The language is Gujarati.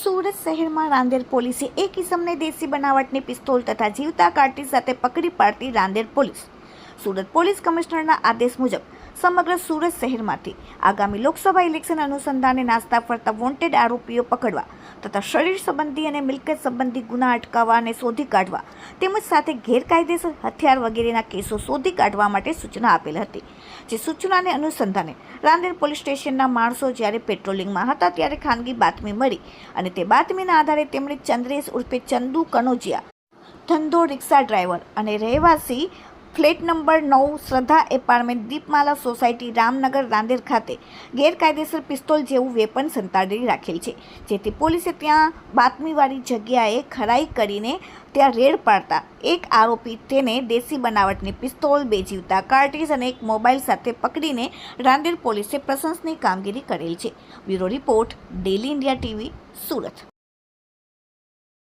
સુરત શહેરમાં રાંદેર પોલીસે એક કિસમને દેશી બનાવટની પિસ્તોલ તથા જીવતા કાર્ટી સાથે પકડી પાડતી રાંદેર પોલીસ. સુરત પોલીસ કમિશનરના આદેશ મુજબ સમગ્ર સુરત શહેરમાંથી આગામી લોકસભા ઇલેક્શન અનુસંધાને નાસ્તા ફરતા વોન્ટેડ આરોપીઓ પકડવા તથા શરીર સંબંધી અને મિલકત સંબંધી ગુના અટકાવવા અને શોધી કાઢવા તેમજ સાથે ગેરકાયદેસર હથિયાર વગેરેના કેસો શોધી કાઢવા માટે સૂચના આપેલ હતી. જે સૂચનાને અનુસંધાને રાંદેર પોલીસ સ્ટેશનના માણસો જ્યારે પેટ્રોલિંગમાં હતા ત્યારે ખાનગી બાતમી મળી અને તે બાતમીના આધારે તેમણે ચંદ્રેશ ઉર્ફે ચંદુ કનોજિયા ધંધો રિક્ષા ડ્રાઈવર અને રહેવાસી ફ્લેટ નંબર નવ શ્રદ્ધા એપાર્ટમેન્ટ દીપમાલા સોસાયટી રામનગર રાંદેર ખાતે ગેરકાયદેસર પિસ્તોલ જેવું વેપન સંતાડી રાખેલ છે, જેથી પોલીસે ત્યાં બાતમીવાળી જગ્યાએ ખરાઈ કરીને ત્યાં રેડ પાડતા એક આરોપી તેને દેશી બનાવટની પિસ્તોલ, બે જીવતા કાર્ટીઝ અને એક મોબાઈલ સાથે પકડીને રાંદેર પોલીસે પ્રશંસનીય કામગીરી કરેલ છે. Bureau report daily India TV Surat.